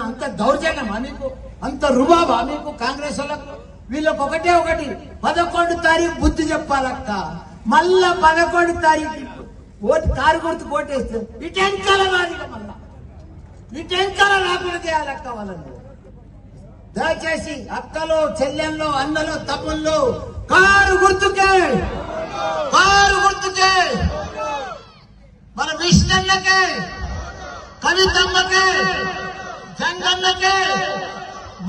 మీద అంత దౌర్జన్యమా మీకు అంత రుబాబా మీకు కాంగ్రెస్ వాళ్ళకు? వీళ్ళకి ఒకటే ఒకటి పదకొండు తారీఖు బుద్ధి చెప్పాలక్క. మళ్ళా పదకొండు తారీఖు ఓటు కారు గుర్తు కోటేస్తే ఇటెంకాల రాదు మళ్ళా. ఇటెంకాల రాకుండా చేయాలక్క వాళ్ళని. దయచేసి అక్కలు చెల్లెల్లో అన్నలో తమ్ముళ్ళు కారు గుర్తుకే. కారు గుర్తుకే. మన విష్ణన్నకే కవితమ్మకే. జంగన్నకే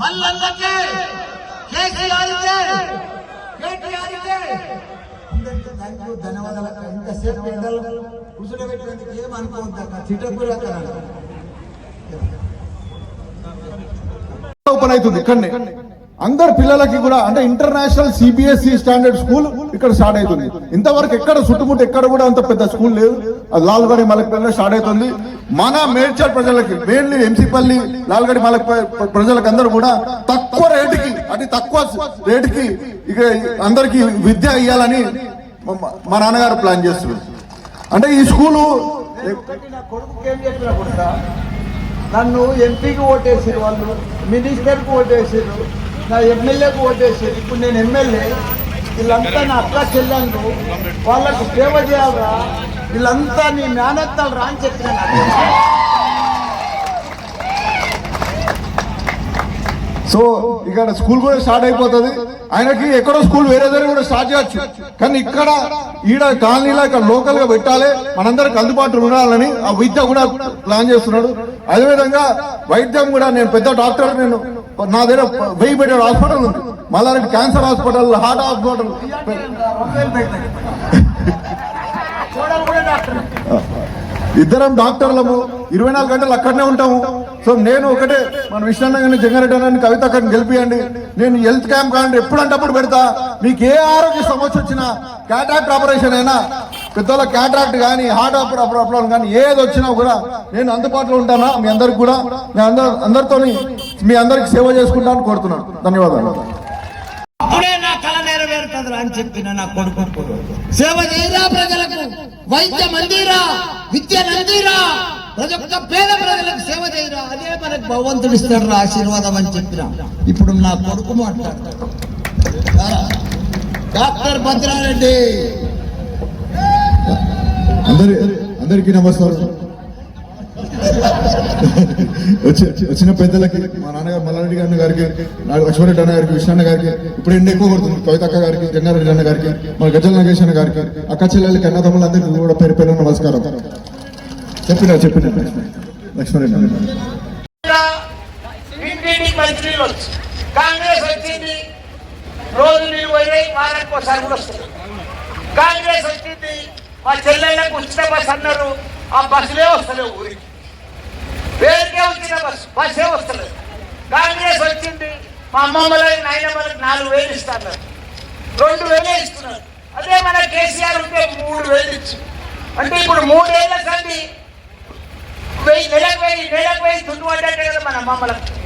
మల్లన్నకే కేసీఆర్కే కేటీఆర్కే. అందరికీ థ్యాంక్ యూ ధన్యవాదాలు. ఇంతసేపు ఎండలు కూర్చోబెట్టినందుకు ఏమనుకోవద్దక్క చిట్టకూరక్క ఓపెన్ అవుతుంది ఇక్కడనే. అందరు పిల్లలకి కూడా అంటే ఇంటర్నేషనల్ సిబిఎస్ఈ స్టాండర్డ్ స్కూల్ ఇక్కడ స్టార్ట్ అవుతుంది. ఇంతవరకు ఎక్కడ చుట్టుముట్టు ఎక్కడ కూడా అంత పెద్ద స్కూల్ లేదు. అది లాల్గడి మలక్పల్లిలో స్టార్ట్ అవుతుంది. మన మేడ్చల్ ప్రజలకి మెయిన్లీ ఎంసీపల్లి లాల్గడి మలక్ ప్రజలకు అందరూ కూడా తక్కువ రేటుకి అంటే తక్కువ రేటుకి ఇక అందరికి విద్య ఇవ్వాలని మా- నాన్నగారు ప్లాన్ చేస్తున్నారు. అంటే ఈ స్కూలు నన్ను ఎంపీకి ఓటేసారు వాళ్ళు మినిస్టర్కి ఓటేసారు నా ఎమ్మెల్యేకు ఓటేసేది ఇప్పుడు నేను ఎమ్మెల్యే. వీళ్ళంతా నా అట్లా చెల్లెళ్ళు. వాళ్ళకు సేవ చేయాలరా. వీళ్ళంతా నీ మేనత్తాలు రా అని చెప్పిన సో ఇక్కడ స్కూల్ కూడా స్టార్ట్ అయిపోతుంది. ఆయనకి ఎక్కడో స్కూల్ వేరే దగ్గర కూడా స్టార్ట్ చేయొచ్చు. కానీ ఇక్కడ ఈడ కాలనీలో ఇక్కడ లోకల్గా పెట్టాలి. మనందరికి అందుబాటులో ఉండాలని ఆ విద్య కూడా ప్లాన్ చేస్తున్నాడు. అదేవిధంగా వైద్యం కూడా నేను పెద్ద డాక్టర్ నేను. నా దగ్గర వెయ్యి పెట్టే హాస్పిటల్ ఉంది. మళ్ళీ క్యాన్సర్ హాస్పిటల్ హార్ట్ హాస్పిటల్. ఇద్దరం డాక్టర్లము. ఇరవై నాలుగు గంటలు అక్కడనే ఉంటాము. సో నేను ఒకటే మన విష్ణన్న జంగారెడ్డి అని కవిత అక్కడిని గెలిపియండి. నేను హెల్త్ క్యాంప్ కానీ ఎప్పుడంటే అప్పుడు పెడతా. మీకు ఏ ఆరోగ్య సమస్య వచ్చినా క్యాటాక్ట్ ఆపరేషన్ అయినా పెద్దల క్యాట్రాక్ట్ కానీ హార్ట్ ప్రాబ్లం కానీ ఏది వచ్చినా కూడా నేను అందుబాటులో ఉంటానా? మీ అందరికి కూడా. మీ అందరు అందరితో మీ అందరికి సేవ చేసుకుంటాను కోరుతున్నాను. ధన్యవాదాలు. అప్పుడే నా కళ నెరవేరుతుందిరా అని చెప్పిన నా కొడుకు సేవ చేయరా ప్రజలకు? వైద్యం అందిరా విద్య నందిరా? ప్రతి ఒక్క పేద ప్రజలకు సేవ చేయరా? అదే మనకు భగవంతుడు ఇస్తాడు ఆశీర్వాదం అని చెప్పిన. ఇప్పుడు నా కొడుకు మాట్లాడతాడు. డాక్టర్ భద్రారెడ్డి. అందరి అందరికీ నమస్కారం. వచ్చి వచ్చిన పెద్దలకి మా నాన్నగారు మల్లారెడ్డి గారి గారికి నా లక్ష్మణరెడ్డి అన్న గారికి విష్ణన్న గారికి ఇప్పుడు ఎండ ఎక్కువ పడుతుంది కవిత అక్క గారికి జంగారెడ్డి అన్న గారికి మన గజల నాగేష్ అన్న గారికి అక్క చెల్లెలకి అన్న తమ్ములందరికీ కూడా పేరు పేరు నమస్కారం. చెప్పిన చెప్పిన. లక్ష్మణరెడ్డి అన్న గారు. కాంగ్రెస్ వచ్చింది రోజు నీళ్ళు పోయినాయి వారానికి ఒకసారి కూడా వస్తుంది. కాంగ్రెస్ వచ్చింది మా చెల్లెళ్ళకు ఉచిత బస్ అన్నారు. ఆ బస్సులే వస్తలేవు ఊరికి. వేరే వచ్చిన బస్సు బస్సే వస్తలేదు. కాంగ్రెస్ వచ్చింది మా అమ్మమ్మలకి నాయనమ్మలకి నాలుగు వేలు ఇస్తున్నారు. రెండు వేలే ఇస్తున్నారు. అదే మన కేసీఆర్ ఉంటే మూడు వేలు ఇచ్చు. అంటే ఇప్పుడు మూడేళ్ళ సంది వెయ్యి నెలకు వెయ్యి నెలకు వెయ్యి తుండు పడ్డట్టే కదా మన అమ్మమ్మలకు.